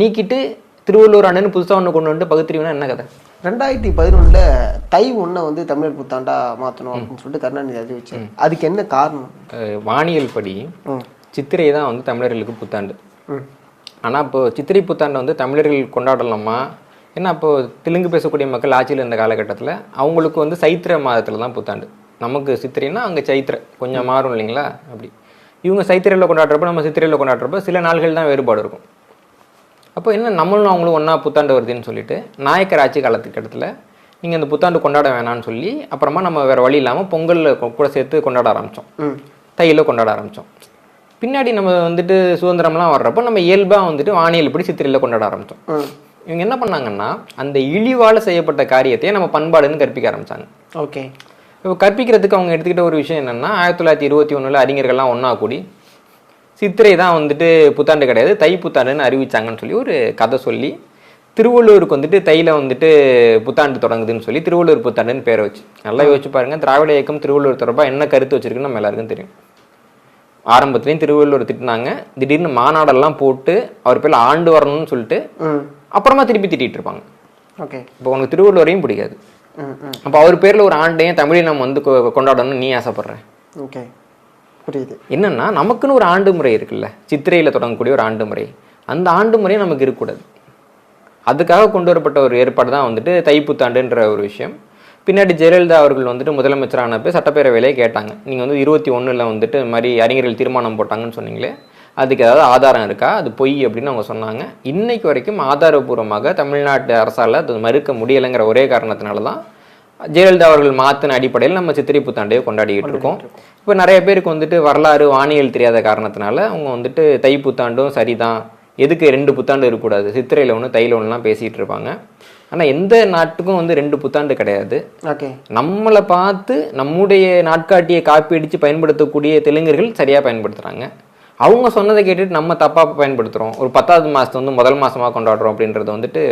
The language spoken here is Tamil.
நீக்கிட்டு திருவள்ளுவர் அண்ணன் புதுசா ஒண்ணு கொண்டு வந்து பகுத்திரிவுனா என்ன கதை? ரெண்டாயிரத்தி பதினொன்றுல தை ஒன்றை வந்து தமிழர் புத்தாண்டா மாற்றணும் அப்படின்னு சொல்லிட்டு கருணாநிதி அறிவிச்சார். அதுக்கு என்ன காரணம்? வானியல் படி சித்திரை தான் வந்து தமிழர்களுக்கு புத்தாண்டு. ஆனால் இப்போ சித்திரை புத்தாண்டை வந்து தமிழர்கள் கொண்டாடலாமா? ஏன்னா இப்போ தெலுங்கு பேசக்கூடிய மக்கள் ஆட்சியில் இருந்த காலகட்டத்தில் அவங்களுக்கு வந்து சைத்திர மாதத்தில் தான் புத்தாண்டு. நமக்கு சித்திரைன்னா அங்கே சைத்திர கொஞ்சம் மாறும் இல்லைங்களா? அப்படி. இவங்க சைத்திரையில் கொண்டாடுறப்ப நம்ம சித்திரையில் கொண்டாடுறப்ப சில நாள்கள் தான் வேறுபாடு இருக்கும். அப்போ என்ன நம்மளும் அவங்களும் ஒன்றா புத்தாண்டு வருதுன்னு சொல்லிட்டு நாயக்கர் ஆட்சி காலத்துக்கட்டத்தில் நீங்கள் இந்த புத்தாண்டு கொண்டாட வேணாம்னு சொல்லி அப்புறமா நம்ம வேறு வழி இல்லாமல் பொங்கலில் கூட சேர்த்து கொண்டாட ஆரம்பித்தோம் தையில் கொண்டாட ஆரம்பித்தோம் பின்னாடி நம்ம வந்துட்டு சுதந்திரம்லாம் வர்றப்போ நம்ம இயல்பாக வந்துட்டு வானியல் படி சித்திரையில் கொண்டாட ஆரம்பித்தோம் இவங்க என்ன பண்ணாங்கன்னா அந்த இழிவால் செய்யப்பட்ட காரியத்தையே நம்ம பண்பாடுன்னு கற்பிக்க ஆரம்பிச்சாங்க. ஓகே. இப்போ கற்பிக்கிறதுக்கு அவங்க எடுத்துக்கிட்ட ஒரு விஷயம் என்னன்னா ஆயிரத்தி தொள்ளாயிரத்தி இருபத்தி ஒன்றில் அறிஞர்கள்லாம் ஒன்றா கூடி சித்திரை தான் வந்துட்டு புத்தாண்டு கிடையாது. தை புத்தாண்டுன்னு அறிவிச்சாங்கன்னு சொல்லி ஒரு கதை சொல்லி திருவள்ளூருக்கு வந்துட்டு தையில் வந்துட்டு புத்தாண்டு தொடங்குதுன்னு சொல்லி திருவள்ளூர் புத்தாண்டுன்னு பேரை வச்சு. நல்லா யோசிச்சு பாருங்க. திராவிட இயக்கம் திருவள்ளூர் தொடர்பாக என்ன கருத்து வச்சிருக்குன்னு நம்ம எல்லாருக்கும் தெரியும். ஆரம்பத்துலேயும் திருவள்ளூர் திட்டினாங்க. திடீர்னு மாநாடெல்லாம் போட்டு அவர் பேர்ல ஆண்டு வரணும்னு சொல்லிட்டு அப்புறமா திருப்பி திட்டிட்டு இருப்பாங்க. ஓகே. இப்போ உனக்கு திருவள்ளுவரையும் பிடிக்காது. அப்போ அவர் பேர்ல ஒரு ஆண்டையும் தமிழை நம்ம வந்து கொண்டாடணும்னு நீ ஆசைப்படுற? ஓகே. புரியுது. என்னன்னா நமக்குன்னு ஒரு ஆண்டு முறை இருக்குல்ல. சித்திரையில் தொடங்கக்கூடிய ஒரு ஆண்டு முறை. அந்த ஆண்டு முறை நமக்கு இருக்கக்கூடாது. அதுக்காக கொண்டு வரப்பட்ட ஒரு ஏற்பாடு தான் வந்துட்டு தைப்புத்தாண்டுன்ற ஒரு விஷயம். பின்னாடி ஜெயலலிதா அவர்கள் வந்துட்டு முதலமைச்சரானப்போ சட்டப்பேரவையிலே கேட்டாங்க. நீங்கள் வந்து இருபத்தி ஒன்றில் வந்துட்டு இந்த மாதிரி அறிஞர்கள் தீர்மானம் போட்டாங்கன்னு சொன்னீங்களே அதுக்கு ஏதாவது ஆதாரம் இருக்கா? அது பொய் அப்படின்னு அவங்க சொன்னாங்க. இன்னைக்கு வரைக்கும் ஆதாரபூர்வமாக தமிழ்நாட்டு அரசால் அது மறுக்க முடியலைங்கிற ஒரே காரணத்தினால தான் ஜெயலலிதா அவர்கள் மாற்றின அடிப்படையில் நம்ம சித்திரை புத்தாண்டையை கொண்டாடிக்கிட்டு இருக்கோம். இப்போ நிறைய பேருக்கு வந்துட்டு வரலாறு வானியல் தெரியாத காரணத்தினால அவங்க வந்துட்டு தை புத்தாண்டும் சரிதான். எதுக்கு ரெண்டு புத்தாண்டு இருக்கக்கூடாது? சித்திரையில் ஒன்று தையில் ஒன்றுலாம் பேசிகிட்டு இருப்பாங்க. ஆனால் எந்த நாட்டுக்கும் வந்து ரெண்டு புத்தாண்டு கிடையாது. ஓகே. நம்மளை பார்த்து நம்முடைய நாட்காட்டியை காப்பி அடித்து பயன்படுத்தக்கூடிய தெலுங்கர்கள் சரியாக பயன்படுத்துகிறாங்க அவங்க சொன்னதை கேட்டுட்டு நம்ம தப்பாக பயன்படுத்துகிறோம் ஒரு பத்தாவது மாதத்தை வந்து முதல் மாதமாக கொண்டாடுறோம் அப்படின்றது வந்துட்டு